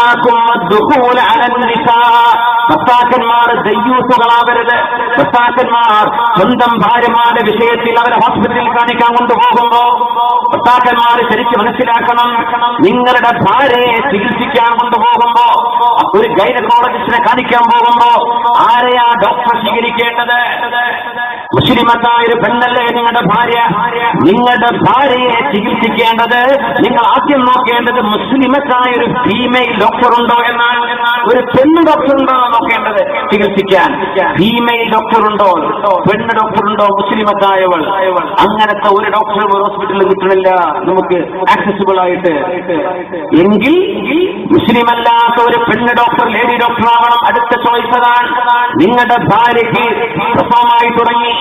إياكم والدخول على النساء. ഭർത്താക്കന്മാർ ദയ്യൂസുകളാവരുത്. ഭർത്താക്കന്മാർ സ്വന്തം ഭാര്യമാരുടെ വിഷയത്തിൽ അവരെ ഹോസ്പിറ്റലിൽ കാണിക്കാൻ കൊണ്ടുപോകുമ്പോ ഭർത്താക്കന്മാർ ശരിക്കും മനസ്സിലാക്കണം നിങ്ങളുടെ ഭാര്യയെ ചികിത്സിക്കാൻ കൊണ്ടുപോകുമ്പോ ഒരു ഗൈനക്കോളജിസ്റ്റിനെ കാണിക്കാൻ പോകുമ്പോ ആരെയാ ഡോക്ടർ സ്വീകരിക്കേണ്ടത്? മുസ്ലിമത്തായ ഒരു പെണ്ണല്ലേ നിങ്ങളുടെ ഭാര്യ? നിങ്ങളുടെ ഭാര്യയെ ചികിത്സിക്കേണ്ടത് നിങ്ങൾ ആദ്യം നോക്കേണ്ടത് മുസ്ലിമത്തായ ഒരു ഫീമെയിൽ ഡോക്ടർ ഉണ്ടോ എന്നാണ്. ഒരു പെണ്ണ് ഡോക്ടർ ഉണ്ടോ എന്ന് നോക്കേണ്ടത് ചികിത്സിക്കാൻ. ഫീമെയിൽ ഡോക്ടറുണ്ടോ? പെണ്ണ് ഡോക്ടർ ഉണ്ടോ മുസ്ലിമത്തായവൾ അങ്ങനത്തെ ഒരു ഡോക്ടർ ഒരു ഹോസ്പിറ്റലിൽ കിട്ടണില്ല. നമുക്ക് ആക്സസിബിൾ ആയിട്ട്. എങ്കിൽ മുസ്ലിം അല്ലാത്ത ഒരു പെണ്ണ് ഡോക്ടർ ലേഡി ഡോക്ടർ ആവണം. അടുത്ത ചോയ്സ് അതാണ്. നിങ്ങളുടെ ഭാര്യയ്ക്ക് പ്രസവമായി തുടങ്ങി.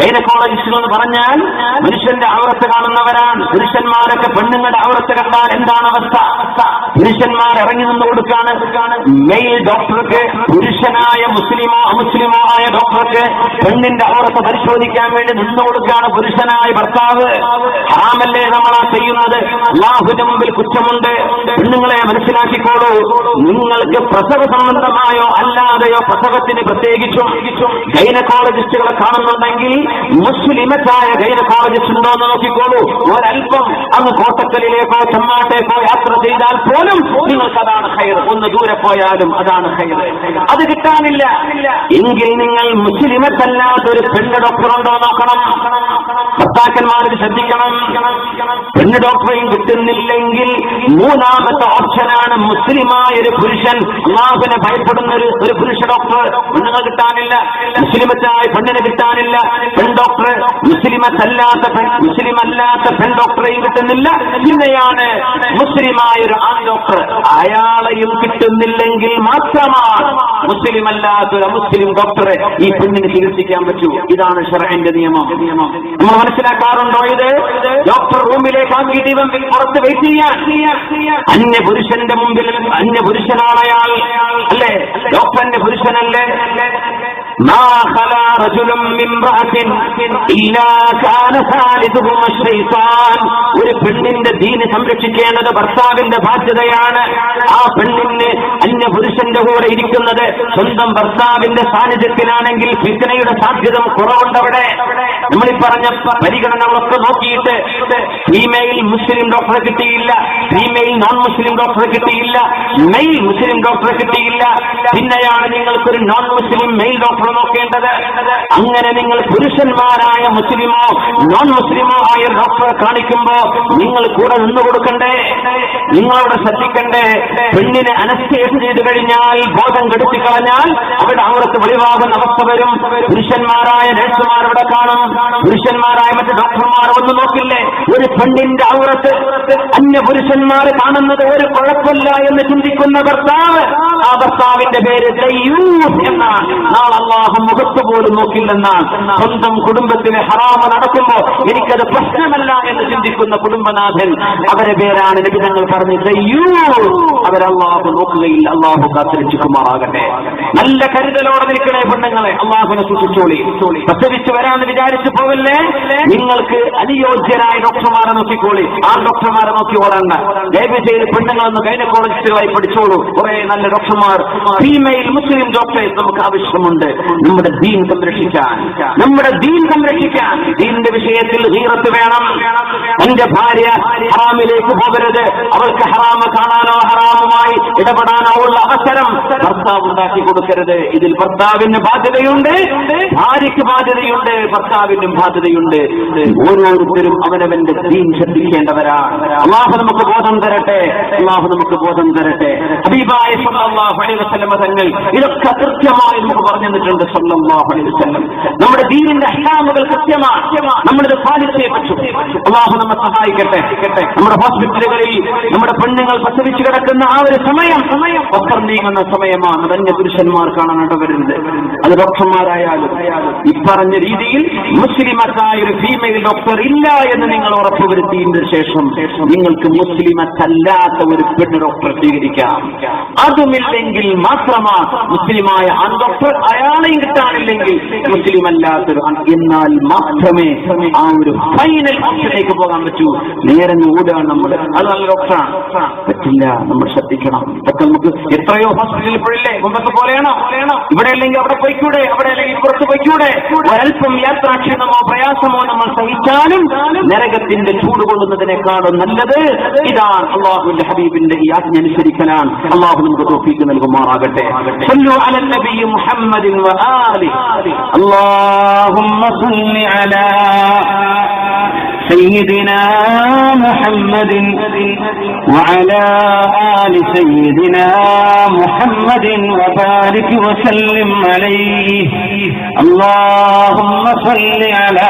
ഗൈനക്കോളജിസ്റ്റുകൾ എന്ന് പറഞ്ഞാൽ പുരുഷന്റെ അവർത്ത് കാണുന്നവരാണ്. പുരുഷന്മാരൊക്കെ പെണ്ണുങ്ങളുടെ അവർത്ത് കണ്ടാൽ എന്താണ് അവസ്ഥ? പുരുഷന്മാർ ഇറങ്ങി നിന്ന് കൊടുക്കാണ് മെയിൽ ഡോക്ടർക്ക് പുരുഷനായ മുസ്ലിമോ അമുസ്ലിമോ ആയ ഡോക്ടർക്ക് പെണ്ണിന്റെ ഔറത്ത് പരിശോധിക്കാൻ വേണ്ടി നിന്ന് കൊടുക്കുകയാണ് പുരുഷനായ ഭർത്താവ്. ഹറാമല്ലേ നമ്മളാ ചെയ്യുന്നത്? അള്ളാഹുവിന്റെ മുമ്പിൽ കുറ്റമുണ്ട്. പെണ്ണുങ്ങളെ മനസ്സിലാക്കിക്കോളൂ. നിങ്ങൾക്ക് പ്രസവ സംബന്ധമായോ അല്ലാതെയോ പ്രസവത്തിന് പ്രത്യേകിച്ചും ഗൈനക്കോളജിസ്റ്റുകളെ കാണുന്നുണ്ടെങ്കിൽ മുസ്ലിമത്തായ ഗൈനക്കോളജിസ്റ്റ് ഉണ്ടോ എന്ന് നോക്കിക്കോളൂ. ഒരൽപ്പം അങ്ങ് കോട്ടക്കലിലേക്കോ ചെമ്മാട്ടേക്കോ ചെയ്താൽ പോലും നിങ്ങൾക്ക് അതാണ് ഹൈർ ഒന്ന് ദൂരെ പോയാലും അതാണ് ഹൈർ അത് കിട്ടാനില്ല. എങ്കിൽ നിങ്ങൾ മുസ്ലിമത്തല്ലാത്ത ഒരു ഡോക്ടർ നോക്കണം. ഭർത്താക്കന്മാർക്ക് ശ്രദ്ധിക്കണം. പെണ്ണ് ഡോക്ടറെയും കിട്ടുന്നില്ലെങ്കിൽ മൂന്നാമത്തെ ഓപ്ഷനാണ് മുസ്ലിമായ ഒരു പുരുഷൻ. അള്ളാഹുവിനെ ഭയപ്പെടുന്ന ഒരു ഒരു പുരുഷ ഡോക്ടർ പെണ്ണുങ്ങൾ കിട്ടാനില്ല മുസ്ലിമത്തായ പെണ്ണിനെ കിട്ടാനില്ല. പെൺ ഡോക്ടർ മുസ്ലിമല്ലാത്ത പെൺ മുസ്ലിം അല്ലാത്ത പെൺ ഡോക്ടറെയും കിട്ടുന്നില്ല. പിന്നെയാണ് മുസ്ലിമായ ഒരു ആൺ ഡോക്ടർ. അയാളെയും കിട്ടുന്നില്ലെങ്കിൽ മാത്രമാണ് മുസ്ലിം അല്ലാത്ത ഒരു മുസ്ലിം ഡോക്ടറെ ഈ പെണ്ണിന് ചികിത്സിക്കാൻ പറ്റൂ. ഇതാണ് ഷറൈന്റെ നിയമം. നമ്മൾ മനസ്സിലാക്കാറുണ്ടോ ഇത്? ഡോക്ടർ ഇവൻ പുറത്ത് വെയിറ്റ് ചെയ്യാൻ അന്യ പുരുഷന്റെ മുമ്പിൽ അന്യ പുരുഷനാണ് അയാൾ അല്ലേ ഡോക്ടറിന്റെ പുരുഷനല്ലേ ما خلا رجل من امرأة إلا كان ثالثهما الشيطان ഒരു പെണ്ണിന്റെ ദീന് സംരക്ഷിക്കേണ്ടത് ഭർത്താവിന്റെ ബാധ്യതയാണ് ആ പെണ്ണിന് അന്യ പുരുഷന്റെ കൂടെ ഇരിക്കുന്നത് സ്വന്തം ഭർത്താവിന്റെ സാന്നിധ്യത്തിലാണെങ്കിൽ ഫിത്തനയുടെ സാധ്യത കുറവുണ്ടവിടെ നമ്മൾ ഈ പറഞ്ഞ പരിഗണനകളൊക്കെ നോക്കിയിട്ട് ഫീമെയിൽ മുസ്ലിം ഡോക്ടറെ കിട്ടിയില്ല. ഫീമെയിൽ നോൺ മുസ്ലിം ഡോക്ടറെ കിട്ടിയില്ല. മെയിൽ മുസ്ലിം ഡോക്ടറെ കിട്ടിയില്ല. പിന്നെയാണ് നിങ്ങൾക്കൊരു നോൺ മുസ്ലിം മെയിൽ ഡോക്ടറെ നോക്കേണ്ടത്. അങ്ങനെ നിങ്ങൾ പുരുഷന്മാരായ മുസ്ലിമോ നോൺ മുസ്ലിമോ ആയ ഡോക്ടറെ കാണിക്കുമ്പോ നിങ്ങൾ കൂടെ നിന്ന് കൊടുക്കണ്ടേ? നിങ്ങളവിടെ ശ്രദ്ധിക്കണ്ടേ? പെണ്ണിനെ അനസ്തേസ് ചെയ്ത് കഴിഞ്ഞാൽ ബോധം കെടുത്തി കളഞ്ഞാൽ അവിടെ അവർക്ക് വെളിവാകുന്ന അവസ്ഥ വരും. പുരുഷന്മാരായ നഴ്സുമാർ കാണും. പുരുഷന്മാരായ മറ്റ് ഡോക്ടർമാർ നോക്കില്ലേ? ഒരു പെണ്ണിന്റെ ഔറത്ത് അന്യ പുരുഷന്മാര് കാണുന്നത് ഒരു കുഴപ്പമില്ല എന്ന് ചിന്തിക്കുന്ന ഭർത്താവ് ആ ഭർത്താവിന്റെ പേര് ദയ്യൂസ് എന്നാണ്. മുഖത്ത് പോലും നോക്കില്ലെന്നാണ്. സ്വന്തം കുടുംബത്തിന് ഹറാമ നടക്കുമ്പോ എനിക്കത് പ്രശ്നമല്ല എന്ന് ചിന്തിക്കുന്ന കുടുംബനാഥൻ അവരെ പേരാണ് ലഭിതങ്ങൾ പറഞ്ഞ് അവരല്ലാഹു നോക്കുകയില്ല. അള്ളാഹു കാത്തിരിച്ചുമാറാകട്ടെ നല്ല കരുതലോടെ നിൽക്കണേ പെണ്ണുങ്ങളെ. അള്ളാഹുനെ സൂക്ഷിച്ചോളി. പ്രസവിച്ചു വരാമെന്ന് വിചാരിച്ചു പോവില്ലേ? നിങ്ങൾക്ക് അനുയോജ്യരായ ഡോക്ടർമാരെ നോക്കിക്കോളി. ആ ഡോക്ടർമാരെ നോക്കി ഓടണ്ട ദയവ് ചെയ്ത് പെണ്ണുങ്ങളൊന്ന് ഗൈനക്കോളജിസ്റ്റുകളായി പഠിച്ചോളൂ. കുറെ നല്ല ഡോക്ടർമാർ ഫീമെയിൽ മുസ്ലിം ഡോക്ടേഴ്സ് നമുക്ക് ആവശ്യമുണ്ട്. നമ്മുടെ ദീൻ സംരക്ഷിക്കാൻ. നമ്മുടെ ദീൻ സംരക്ഷിക്കാൻ. ദീനിന്റെ വിഷയത്തിൽ ഹീറത്ത് വേണം. എന്റെ ഭാര്യ ഹറാമിലേക്ക് പോകരുത്. അവൾക്ക് ഹറാമ കാണാനോ ഹറാമുമായി ഇടപെടാനോ ഉള്ള അവസരം ഭർത്താവ് ഉണ്ടാക്കി കൊടുക്കരുത്. ഇതിൽ ഭർത്താവിന് ബാധ്യതയുണ്ട്. ഭാര്യയ്ക്ക് ബാധ്യതയുണ്ട്. ഭർത്താവിനും ബാധ്യതയുണ്ട്. ഓരോരുത്തരും അവനവന്റെ ദീൻ ശ്രദ്ധിക്കേണ്ടവരാണ്. അള്ളാഹു നമുക്ക് ബോധം തരട്ടെ. അള്ളാഹു നമുക്ക് ബോധം തരട്ടെ. ഹബീബായ സല്ലല്ലാഹു അലൈഹി വസല്ലമ തങ്ങൾ ഇതൊക്കെ കൃത്യമായി നമുക്ക് പറഞ്ഞു തന്നിട്ടുണ്ട് സല്ലല്ലാഹു അലൈഹി വസല്ലം. നമ്മുടെ ദീനിന്റെ അഹ്ലാമുകൾ കൃത്യമാണ്. നമ്മളിത് പാലിച്ചേ പറ്റൂ. അള്ളാഹു നമ്മെ സഹായിക്കട്ടെ. നമ്മുടെ ഹോസ്പിറ്റലുകളിൽ നമ്മുടെ പെണ്ണുങ്ങൾ പ്രസവിച്ചു കിടക്കുന്ന ആ ഒരു സമയം സമയം ഒപ്പം നീങ്ങുന്ന സമയമാണ്. അതന്യ പുരുഷന്മാർക്കാണ് നടവരുന്നത് അത് ഡോക്ടർമാരായാലും ഇപ്പറഞ്ഞ രീതിയിൽ മുസ്ലിമത്തായ ഒരു ഫീമെയിൽ ഡോക്ടർ ഇല്ല എന്ന് നിങ്ങൾ ഉറപ്പുവരുത്തിയതിനു ശേഷം നിങ്ങൾക്ക് മുസ്ലിമത്തല്ലാത്ത ഒരു പെണ്ണ് ഡോക്ടർ സ്വീകരിക്കാം അതുമില്ലെങ്കിൽ മാത്രമാ മുസ്ലിമായ ആൺ ഡോക്ടർ അയാളെയും കിട്ടാനില്ലെങ്കിൽ മുസ്ലിം അല്ലാത്തൊരു എന്നാൽ മാത്രമേ ആ ഒരു ഫൈനൽ ഓപ്ഷനിലേക്ക് പോകാൻ പറ്റൂ. നേരെ ഓടുകയാണ് നമ്മൾ അത് നല്ല ഡോക്ടറാണ് പറ്റില്ല നമ്മൾ ശ്രദ്ധിക്കണം. ഇതൊക്കെ നമുക്ക് എത്രയോ ഹോസ്പിറ്റലിൽ ഇപ്പോഴില്ലേ? മുമ്പത്തെ പോലെയാണോ? ഇവിടെ അല്ലെങ്കിൽ അവിടെ പോയിക്കൂടെ? അവിടെ അല്ലെങ്കിൽ പുറത്ത് പോയിക്കൂടെ? ഒരൽപ്പം യാത്രാക്ഷീണമോ പ്രയാസമോ നമ്മൾ സഹിച്ചാലും നരകത്തിന്റെ ചൂട് കൊള്ളുന്നതിനേക്കാളും നല്ലത് ഇതാണ് അള്ളാഹുവിന്റെ ഹബീബിന്റെ ഈ ആജ്ഞ അനുസരിക്കലാണ് അള്ളാഹു നമുക്ക് തോഫീക്ക് നൽകുമാറാകട്ടെ صلوا على النبي محمد وآله اللهم صل على سيدنا محمد وعلى آل سيدنا محمد وبارك وسلم عليه اللهم صل على